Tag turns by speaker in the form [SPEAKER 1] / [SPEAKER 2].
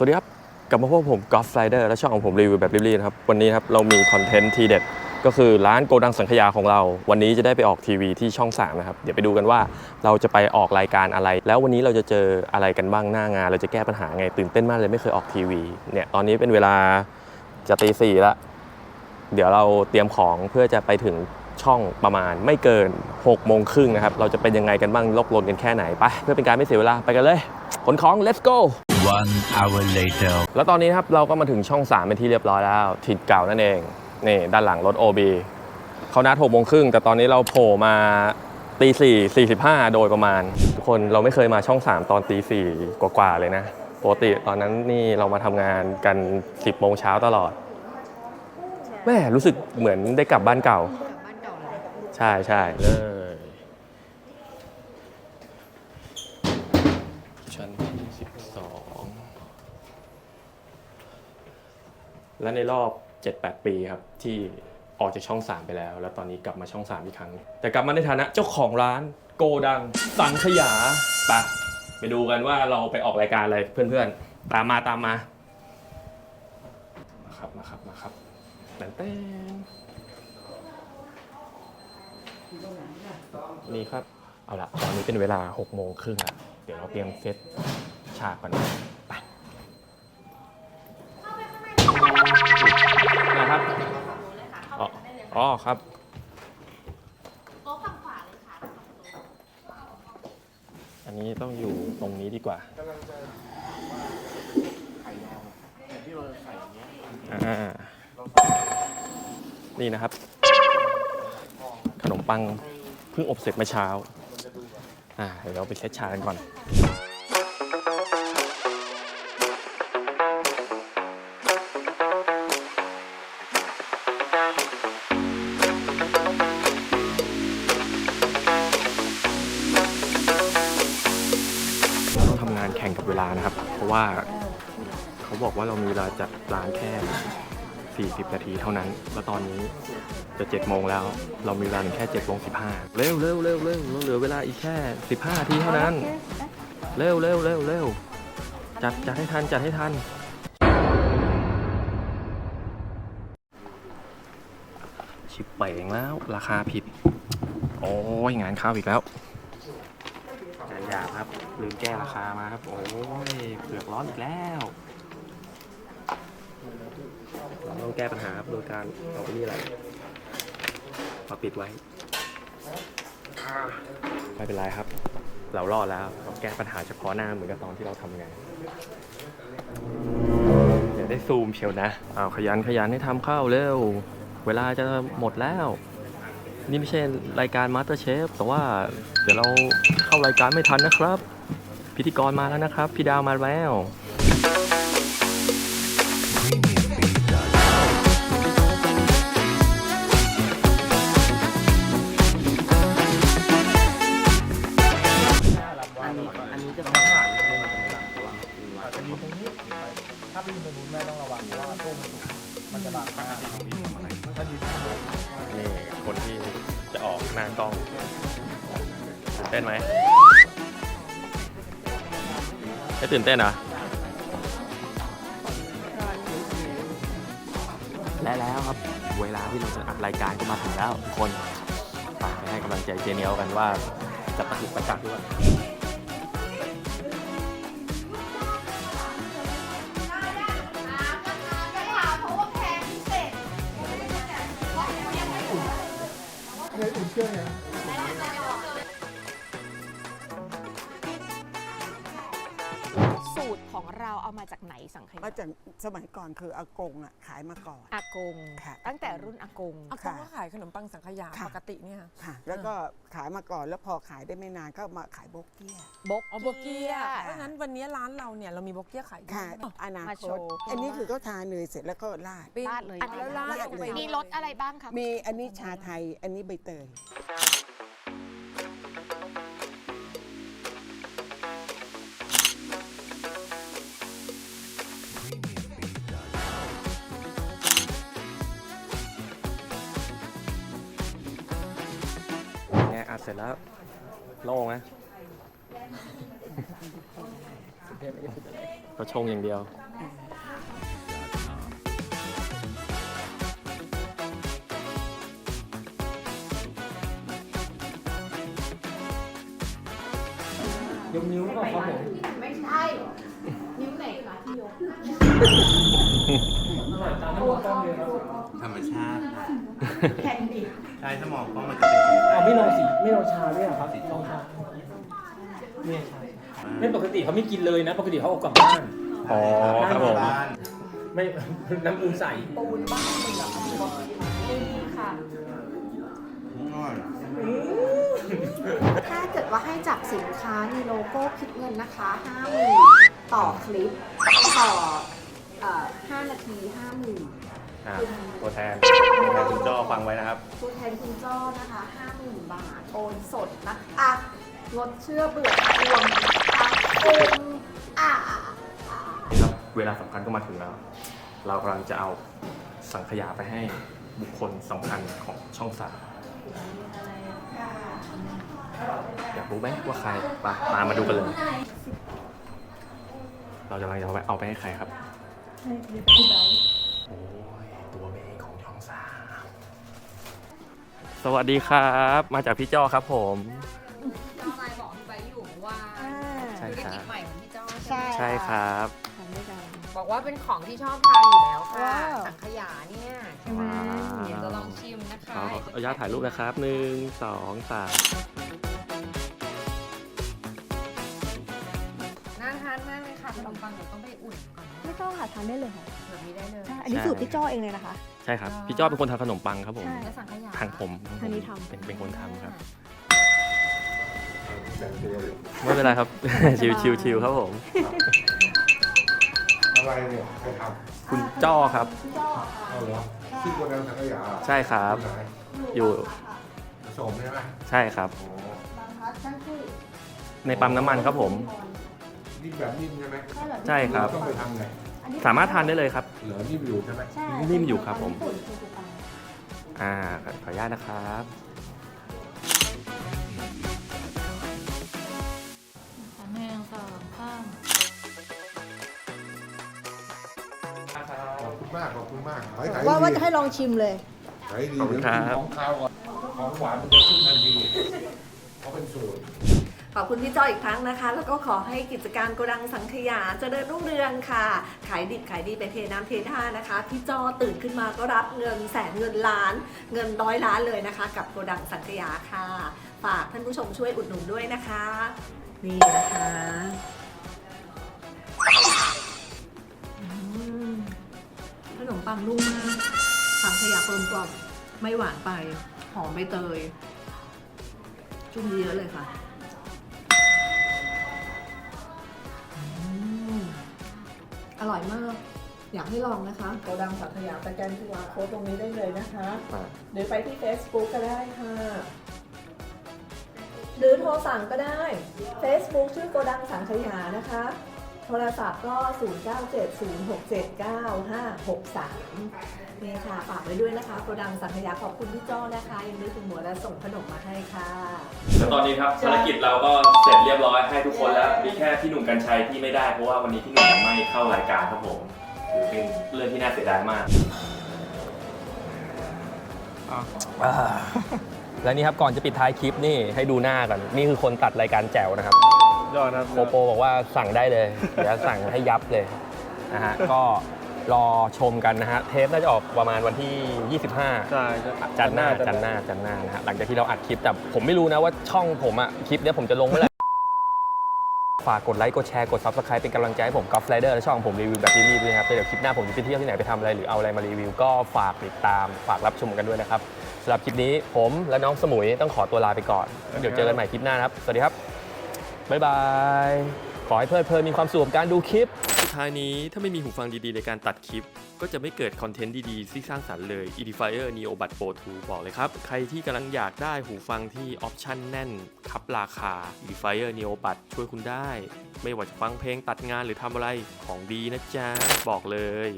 [SPEAKER 1] สวัสดีครับ กลับมาพบผมกอล์ฟไ i เดอร์และช่องของผมรีวิวแบบรีบๆนะครับ วันนี้ครับเรามีคอนเทนต์ทีเด็ด ก็คือร้านโกดังสังขยาของเรา วันนี้จะได้ไปออกทีวีที่ช่อง3นะครับ เดี๋ยวไปดูกันว่าเราจะไปออกรายการอะไร แล้ววันนี้เราจะเจออะไรกันบ้างหน้างาน เราจะแก้ปัญหาไงตื่นเต้นมากเลยไม่เคยออกทีวีเนี่ยตอนนี้เป็นเวลาจะตีสี่ละเดี๋ยวเราเตรียมของเพื่อจะไปถึงช่องประมาณไม่เกิน6โมงครึ่งนะครับเราจะเป็นยังไงกันบ้างลบลนกันแค่ไหนไปเพื่อเป็นการไม่เสียเวลาไปกันเลยขนของ let's go
[SPEAKER 2] One hour later.
[SPEAKER 1] แล้วตอนนี้นะครับเราก็มาถึงช่อง3เป็นที่เรียบร้อยแล้วถิ่นเก่านั่นเองนี่ด้านหลังรถ OB เขานัด6โมงครึ่งแต่ตอนนี้เราโผล่มาตีสี่สี่สิบห้าโดยประมาณ ทุกคนเราไม่เคยมาช่อง 3 ตอนตีสี่กว่าๆเลยนะปกติตอนนั้นนี่เรามาทำงานกัน 10โมงเช้าตลอดแม่รู้สึกเหมือนได้กลับบ้านเก่า
[SPEAKER 3] บ้านเก่าเลย
[SPEAKER 1] ใช่ใช่เลยชั้นที่สิบสอง และในรอบ 7-8 ปีครับที่ออกจากช่อง 3 ไปแล้ว แล้วตอนนี้กลับมาช่อง 3 อีกครั้ง แต่กลับมาในฐานะเจ้าของร้านโกดัง สังขยาไปไปดูกันว่าเราไปออกรายการอะไรเพื่อนๆ ตามมาตามมา มาครับมาครับมาครับแตนเต้นนี่ครับ เอาละตอนนี้เป็นเวลา6โมงครึ่งละเดี๋ยวเราเตรียมเซตฉากก่อนนะ อ๋อครับ
[SPEAKER 3] โต๊ะฝั่งขวาเลยค่ะ
[SPEAKER 1] อันนี้ต้องอยู่ตรงนี้ดีกว่าอ่านี่นะครับ ขนมปังเพิ่งอบเสร็จเมื่อเช้าอ่าเดี๋ยวเราไปเซตชากันก่อนเรา แข่งกับเวลานะครับ เพราะว่าเขาบอกว่าเรามีเวลาจัดร้านแค่ 40 นาทีเท่านั้น แล้วตอนนี้จะ7โมงแล้ว เรามีเวลาถึงแค่7โมง15เร็วเร็วเร็วเร็วเราเหลือเวลาอีกแค่ 15นาทีเท่านั้น เร็วเร็วเร็วเร็วจัดจัดให้ทันจัดให้ทันชิบเป่งแล้ว ราคาผิด โอ้ยงานข้าวอีกแล้ว หยาบครับลืมแก้ราคามาครับ โอ้ยเผือกร้อนอีกแล้วเราต้องแก้ปัญหาครับโดยการเอาอันนี่อะไรมาปิดไว้ ไม่เป็นไรครับ เรารอดแล้วเราแก้ปัญหาเฉพาะหน้าเหมือนกับตอนที่เราทำงานเดี๋ยวได้ซูมเชียวนะอ้าวขยันขยันให้ทำเข้าเร็ว เวลาจะหมดแล้ว นี่ไม่ใช่รายการ Master Chef แต่ว่าเดี๋ยวเราเข้ารายการไม่ทันนะครับ พิธีกรมาแล้วนะครับ พี่ดาวมาแล้ว
[SPEAKER 4] อันนี้อันนี้จะเป็นอาหาร
[SPEAKER 5] ถ้าไปยืนตรงนู้นแม่ต้องระวังเพราะว่าต้มมันจะบางมาก นี่
[SPEAKER 1] คนที่จะออกหน้ากล้องตื่นเต้นไหมไม่ตื่นเต้นเหรอและแล้วครับ เวลาที่เราจะอัดรายการก็มาถึงแล้วทุกคนฝากไปให้กำลังใจเจเนียวกันว่าจะประจุประจักษ์ด้ว
[SPEAKER 5] ย
[SPEAKER 6] สูตรของเราเอามาจากไหนสังข
[SPEAKER 4] มาา
[SPEAKER 6] ร
[SPEAKER 4] จากสมัยก่อนคืออากงอะขายมาก่อน
[SPEAKER 6] อากง
[SPEAKER 4] ค่ะ
[SPEAKER 6] ตั้งแต่รุ่นอากง
[SPEAKER 7] อากงก็ขายขนมปังสังขยา
[SPEAKER 4] ค่ะ
[SPEAKER 7] ปกติเนี่ย
[SPEAKER 4] ค่ะ แล้วก็ขายมาก่อนแล้วพอขายได้ไม่นานก็มาขายโบกเกี้ย
[SPEAKER 6] บก
[SPEAKER 7] อ๋อโบเกีย
[SPEAKER 6] ค่ะ
[SPEAKER 7] เพราะฉะนั้นวันนี้ร้านเราเนี่ยเรามีโบเกียขายด้วย
[SPEAKER 4] ค่ะ
[SPEAKER 7] อ๋อ
[SPEAKER 4] อนา
[SPEAKER 6] มา
[SPEAKER 4] ค
[SPEAKER 6] โช
[SPEAKER 4] ต
[SPEAKER 6] ว์
[SPEAKER 4] อันนี้คือเขาทาเนยเสร็จแล้วก็ราด
[SPEAKER 7] ปิ้ง
[SPEAKER 6] ราดเลย
[SPEAKER 7] อันแล้วราด
[SPEAKER 4] ราด
[SPEAKER 7] ลงไป
[SPEAKER 4] เลย
[SPEAKER 6] มีรสอะไรบ้างคะ
[SPEAKER 4] มีอันนี้ชาไทย อันนี้ใบเตย
[SPEAKER 1] ไงอัดเสร็จแล้วโล่งไหมก็ชงอย่างเดียว
[SPEAKER 5] ยกนิ้วก็ครับผม
[SPEAKER 3] ไม่ใช่ นิ้วไหนคะที่ยก
[SPEAKER 5] อร่อยตามที่ผมต้องเลยครับ
[SPEAKER 2] ธรรมชาติค่ะ
[SPEAKER 3] แผ่นดิบ
[SPEAKER 2] ใช่ถ้ามองกล้องมันจะเป็นสี
[SPEAKER 5] เอาไม่ลองสีไม่ลองชาด้วยเหรอครับสีลองชาเนี่ยชาไม่ปกติเขาไม่กินเลยนะ ปกติเขาเอากลับบ้าน
[SPEAKER 1] อ๋อครับผม
[SPEAKER 2] บ้าน
[SPEAKER 5] ไม่น้ำปูนใส
[SPEAKER 6] ปูนบ้านเลยเหรอนี่ค่ะ
[SPEAKER 2] อร่อย
[SPEAKER 3] ถ้าเกิดว่าให้จับสินค้ามีโลโก้คิดเงินนะคะ5หมื่น ต่อคลิป ต่อเอ่อ5นาที5หมื่น
[SPEAKER 1] อะตัวแทนตัวแทนคุณจ้อฟังไว้นะครับ
[SPEAKER 3] ตัวแทนคุณจ้อนะคะ5หมื่นบาท โอนสดนะคะงดเชื่อเบื่อทวงนะคะโอนอ่า
[SPEAKER 1] นี่ครับเวลาสำคัญก็มาถึงแล้ว เรากำลังจะเอาสังขยาไปให้บุคคลสำคัญของช่องสามอยากรู้ไหมว่าใครไปตามมาดูกันเลย เราจะกำลังจะเอาไปเอาไปให้ใครครับโอ้ย ตัวเมย์ของช่องสามสวัสดีครับ มาจากพี่จ้อครับผม
[SPEAKER 6] เจ้าไลน์บอกพี่ไบอยู่ว่า
[SPEAKER 1] ใช่
[SPEAKER 6] ธุร
[SPEAKER 1] ครั
[SPEAKER 6] กิ
[SPEAKER 1] บ
[SPEAKER 6] จใหม่ของพี่จ้อ
[SPEAKER 3] ใช่
[SPEAKER 1] ใช่ครับ
[SPEAKER 3] ทำด้วยกัน
[SPEAKER 6] บอกว่าเป็นของที่ชอบทานอยู่แล้วค่ะ
[SPEAKER 3] ว้าว
[SPEAKER 6] สังขยาเนี่ย
[SPEAKER 1] ว้าว
[SPEAKER 6] เดี๋ยวจะลองชิมนะคะ
[SPEAKER 1] ขออนุญาตถ่ายรูปนะครับหนึ่งสองสามา
[SPEAKER 6] นได้
[SPEAKER 8] เลยค่ะ
[SPEAKER 6] แบบนี้ได้เลย
[SPEAKER 8] ใช่อันนี้สูตรพี่จ้อเองเลยนะคะ
[SPEAKER 1] ใช่ครับ พี่จ้อเป็นคนทำขนมปังครับผม
[SPEAKER 8] ใช่
[SPEAKER 6] และสังขยา
[SPEAKER 1] ทางผมทางผม
[SPEAKER 8] ทางนี้ทำ
[SPEAKER 1] เป็นเป็นคนทำครับไม่เป็นไรครับ ชิวชิวชิวครับผม
[SPEAKER 9] อะไรเนี่ยใครท
[SPEAKER 1] คุณจ้อครับำ
[SPEAKER 9] เอาเหรอที่โกดังสังขยา
[SPEAKER 1] ใช่ครับ
[SPEAKER 9] ที่ไหน
[SPEAKER 1] อยู่
[SPEAKER 9] ผสมใช่ไหม
[SPEAKER 1] ใช่ครับ
[SPEAKER 9] โอ้
[SPEAKER 1] ในปั๊มน้ำมันครับผม
[SPEAKER 9] นิ่มแบบนิ่มใช่ไหม
[SPEAKER 1] ใช่ครับ
[SPEAKER 9] ต้องไปทำไง
[SPEAKER 1] สามารถทานได้เลยครับ
[SPEAKER 9] เหลือนิ่มอยู่ใช่ไหม
[SPEAKER 8] ใช่
[SPEAKER 1] นิ่มอยู่ครับผมอ่าขออนุญาตนะครับ
[SPEAKER 3] หนึ่งสองสาม
[SPEAKER 9] ขอบคุณมากขอบคุณมากขายขาย
[SPEAKER 8] ว่าว่า
[SPEAKER 9] ดี
[SPEAKER 8] จะให้ลองชิมเลย
[SPEAKER 9] ขายดี
[SPEAKER 1] ขอบคุณ
[SPEAKER 9] เดี๋ยว
[SPEAKER 1] ครับ
[SPEAKER 9] กินของข้าวก่อนของหวานมันจะขึ้นทันทีเขาเป็นสูตร
[SPEAKER 10] ขอบคุณพี่จ้อยอีกครั้งนะคะ แล้วก็ขอให้กิจการโกดังสังขยาเจริญรุ่งเรืองค่ะ ขายดิบขายดีเป็นเทน้ำเทท่านะคะ พี่จ้อตื่นขึ้นมาก็รับเงินแสนเงินล้าน เงินร้อยล้านเลยนะคะ กับโกดังสังขยาค่ะ ฝากท่านผู้ชมช่วยอุดหนุนด้วยนะคะ นี่นะคะขนมปังนุ่มมากสังขยากลมกล่อมไม่หวานไป หอมใบเตย จุ่มเยอะเลยค่ะ ร่อยมาก อยากให้ลองนะคะโกดังสังขยาสแกนตัวโค้ดตรงนี้ได้เลยนะคะ
[SPEAKER 1] อ่า
[SPEAKER 10] หรือไปที่ Facebook ก็ได้ค่ะ หรือโทรสั่งก็ได้ Facebook ชื่อโกดังสังขยานะคะ โทรศัพท์ก็ 0970679563 นี่ค่ะฝากไว้ด้วยนะคะโกดังสังขยาขอบคุณพี่จ้อนะคะ ยังนึกถึงหัวและส่งขนมมาให้ค่ะ
[SPEAKER 1] แล้วตอนนี้ครับภารกิจเราก็เสร็จเรียบร้อยให้ทุกคนแล้ว มีแค่พี่หนุ่มกัญชัยที่ไม่ได้เพราะว่าวันนี้พี่หนุ่มยังไม่เข้ารายการครับผมถือเป็นเรื่องที่น่าเสียดายมากอ่าและนี่ครับก่อนจะปิดท้ายคลิปนี่ให้ดูหน้ากันนี่คือคนตัดรายการแจ๋วนะครับ
[SPEAKER 5] ยอดนะ
[SPEAKER 1] โปโปบอกว่าสั่งได้เลย เดี๋ยวสั่งให้ยับเลยนะฮะ ก็รอชมกันนะฮะ เทปน่าจะออกประมาณวันที่ 25
[SPEAKER 5] ใช่
[SPEAKER 1] จันทร์หน้าจันทร์หน้าจันทร์หน้านะฮะ หลังจากที่เราอัดคลิปแต่ผมไม่รู้นะว่าช่องผมอะคลิปเนี้ยผมจะลงเมื่อไหร่ ฝากกดไลค์ กดแชร์ กด Subscribe เป็นกำลังใจให้ผมกอล์ฟไลเดอร์และช่องผมรีวิวแบบรีบๆด้วยนะครับแล้วเดี๋ยวคลิปหน้าผมจะไปเที่ยวที่ไหนไปทำอะไรหรือเอาอะไรมารีวิว ก็ฝากติดตามฝากรับชมกันด้วยนะครับสำหรับคลิปนี้ผมและน้องสมุยต้องขอตัวลาไปก่อน เดี๋ยวเจอกันใหม่คลิปหน้านะครับ สวัสดีครับ บ๊ายบาย ขอให้เพลิดเพลินมีความสุขกับการดูคลิป สุดท้ายนี้ถ้าไม่มีหูฟังดีๆ ในการตัดคลิป ก็จะไม่เกิดคอนเทนต์ดีๆที่สร้างสรรค์เลย Edifier Neo b u d Pro 2 บอกเลยครับ ใครที่กำลังอยากได้หูฟังที่ออปชั่นแน่นคับราคา Edifier Neo b u d ช่วยคุณได้ ไม่ว่าจะฟังเพลงตัดงานหรือทำอะไรของดีนะจ๊ะ บอกเลย